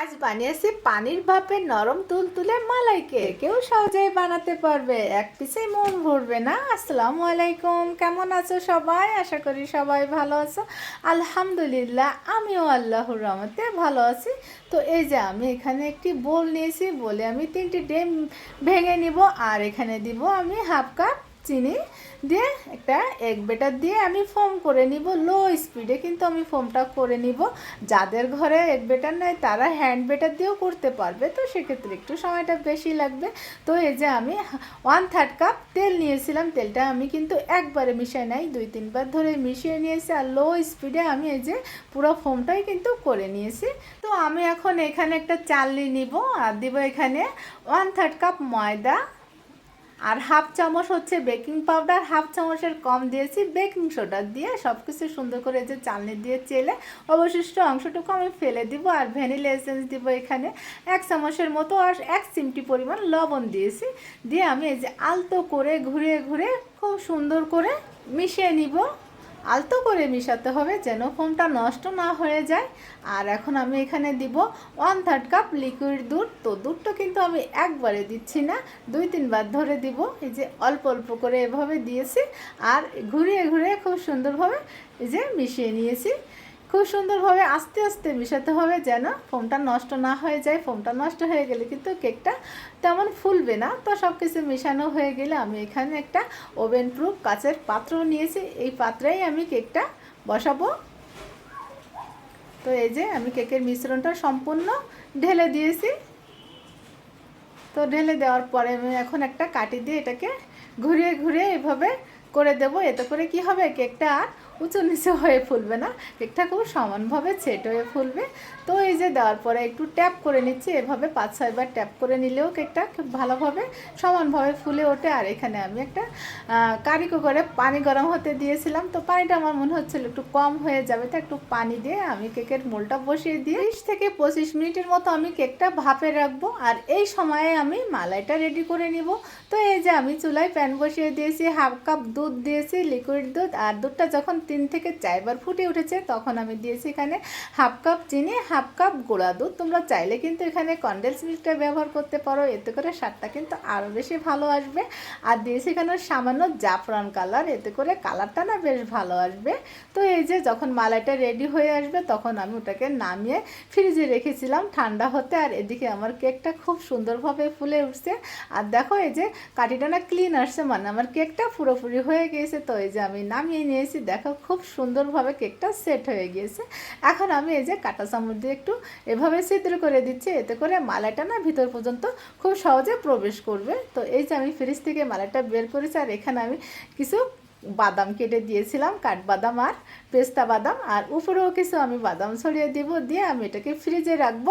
আজ বানিয়েছি পানির ভাপে নরম তুলতুলে মালাইকে কেউ সহজেই বানাতে পারবে। এক পিসেই মন ভরবে না। আসসালামু আলাইকুম। কেমন আছো সবাই? আশা করি সবাই ভালো আছো। আলহামদুলিল্লাহ, আমিও আল্লাহর রহমতে ভালো আছি। তো এই যে আমি এখানে একটি বোল নিয়েছি। বলে আমি তিনটি ডেম ভেঙে নিব। আর এখানে দিব আমি হাফ কাপ চিনি দিয়ে একটা এগ বেটার দিয়ে আমি ফোম করে নিব। লো স্পিডে কিন্তু আমি ফোমটা করে নিব। যাদের ঘরে এগ বেটার নাই, তারা হ্যান্ড বেটার দিয়েও করতে পারবে। তো সেক্ষেত্রে একটু সময়টা বেশি লাগবে। তো এই যে আমি ওয়ান থার্ড কাপ তেল নিয়েছিলাম। তেলটা আমি কিন্তু একবারে মিশাই নাই, দুই তিনবার ধরে মিশিয়ে নিয়েছি। আর লো স্পিডে আমি এই যে পুরো ফোমটাই কিন্তু করে নিয়েছি। তো আমি এখন এখানে একটা চালনি নিব। আর দিব এখানে ওয়ান থার্ড কাপ ময়দা। আর হাফ চামচ হচ্ছে বেকিং পাউডার, হাফ চামচের কম দিয়েছি, বেকিং সোডা দিয়ে সব কিছু সুন্দর করে যে চালনি দিয়ে চেলে অবশিষ্ট অংশটুকু আমি ফেলে দিব আর ভ্যানিলা এসেন্স দিব এখানে। এক চামচের মতো আর এক চিমটি পরিমাণ লবণ দিয়েছি। দিয়ে আমি এই যে আলতো করে ঘুরে ঘুরে খুব সুন্দর করে মিশিয়ে নিব। আলতো করে মিশাতে হবে যেন ফোমটা নষ্ট না হয়ে যায়। আর এখন আমি এখানে দিব ওয়ান থার্ড কাপ লিকুইড দুধ। তো দুধটা কিন্তু আমি একবারে দিচ্ছি না, দুই তিনবার ধরে দিব। এই যে অল্প অল্প করে এভাবে দিয়েছি। আর ঘুরিয়ে ঘুরিয়ে খুব সুন্দরভাবে এই যে মিশিয়ে নিয়েছি। খুব সুন্দরভাবে আস্তে আস্তে মিশাতে হবে যেন ফোমটা নষ্ট না হয়ে যায়, ফোমটা নষ্ট হয়ে গেলে কিন্তু কেকটা তেমন ফুলবে না। তো সব কিছু মেশানো হয়ে গেলে আমি এখানে একটা ওভেন প্রুফ কাচের পাত্র নিয়েছি। এই পাত্রেই আমি কেকটা বসাবো। তো এই যে আমি কেকের মিশ্রণটা সম্পূর্ণ ঢেলে দিয়েছি। তো ঢেলে দেওয়ার পরে আমি এখন একটা কাটি দিয়ে এটাকে ঘুরিয়ে ঘুরিয়ে এভাবে করে দেবো। এতে করে কি হবে? কেকটা আর উঁচু নিচু হয়ে ফুলবে না কেকটা খুব সমানভাবে ছেট হয়ে ফুলবে। তো এই যে দেওয়ার পরে একটু ট্যাপ করে নিচ্ছি, এভাবে পাঁচ ছয়বার ট্যাপ করে নিলেও কেকটা খুব ভালোভাবে সমানভাবে ফুলে ওঠে। আর এখানে আমি একটা কারিকো করে পানি গরম হতে দিয়েছিলাম, তো পানিটা আমার মনে হচ্ছিল একটু কম হয়ে যাবে, তো একটু পানি দিয়ে আমি কেকের মোলটা বসিয়ে দিয়ে বিশ থেকে পঁচিশ মিনিটের মতো আমি কেকটা ভাপে রাখব। আর এই সময়ে আমি মালাইটা রেডি করে নিব। তো এই যে আমি চুলায় প্যান বসিয়ে দিয়েছি, হাফ কাপ দুধ দিয়েছি, লিকুইড দুধ। আর দুধটা যখন তিন থেকে চারবার ফুটে উঠেছে, তখন আমি দিয়েছি এখানে হাফ কাপ চিনি, হাফ কাপ গুঁড়া দুধ। তোমরা চাইলে কিন্তু এখানে কন্ডেন্স মিল্কটা ব্যবহার করতে পারো, এতে করে স্বাদটা কিন্তু আরও বেশি ভালো আসবে। আর দিয়েছি এখানে সামান্য জাফরান কালার, এতে করে কালারটা না বেশ ভালো আসবে। তো এই যে যখন মালাইটা রেডি হয়ে আসবে, তখন আমি ওটাকে নামিয়ে ফ্রিজে রেখেছিলাম ঠান্ডা হতে। আর এদিকে আমার কেকটা খুব সুন্দরভাবে ফুলে উঠছে। আর দেখো এই যে কাটিটা না ক্লিন আসছে মানে আমার কেকটা পুরোপুরি হয়ে গিয়েছে। তো এই যে আমি নামিয়ে নিয়েছি, দেখো খুব সুন্দরভাবে কেকটা সেট হয়ে গিয়েছে। এখন আমি এই যে কাটা চামচ দিয়ে একটু এভাবে ছিদ্র করে দিচ্ছি, এতে করে মালাটা না ভিতর পর্যন্ত খুব সহজে প্রবেশ করবে। তো এই যে আমি ফ্রিজ থেকে মালাটা বের করেছি, আর এখানে আমি কিছু বাদাম কেটে দিয়েছিলাম, কাঠবাদাম আর পেস্তা বাদাম, আর উপরেও কিছু আমি বাদাম ছড়িয়ে দিব, দিয়ে আমি এটাকে ফ্রিজে রাখব।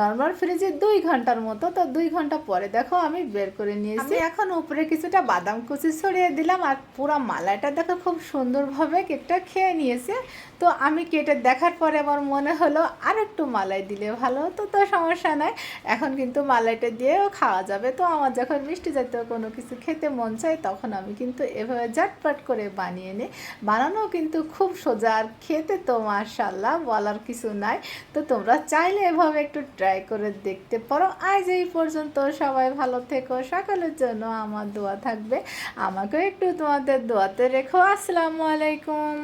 নর্মাল ফ্রিজে দুই ঘণ্টার মতো, তো দুই ঘণ্টা পরে দেখো আমি বের করে নিয়েছি। এখন উপরে কিছুটা বাদাম কুচি ছড়িয়ে দিলাম, আর পুরো মালাইটা দেখো খুব সুন্দরভাবে কেকটা খেয়ে নিয়েছে। তো আমি কেটে দেখার পরে আমার মনে হলো আর একটু মালাই দিলে ভালো হতো, তো সমস্যা নাই। এখন কিন্তু মালাইটা দিয়েও খাওয়া যাবে। তো আমার যখন মিষ্টি জাতীয় কোনো কিছু খেতে মন চায়, তখন আমি কিন্তু এভাবে ঝটপট করে বানিয়ে নে। বানানো কিন্তু খুব সোজা, আর খেতে তো মার্শাল্লাহ বলার কিছু নাই। তো তোমরা চাইলে এভাবে একটু ট্রাই করে দেখতে পারো। আজ এই পর্যন্ত সবাই ভালো থেকো, সকালের জন্য আমার দোয়া থাকবে। আমাকেও একটু তোমাদের দোয়াতে রেখো। আসসালামু আলাইকুম।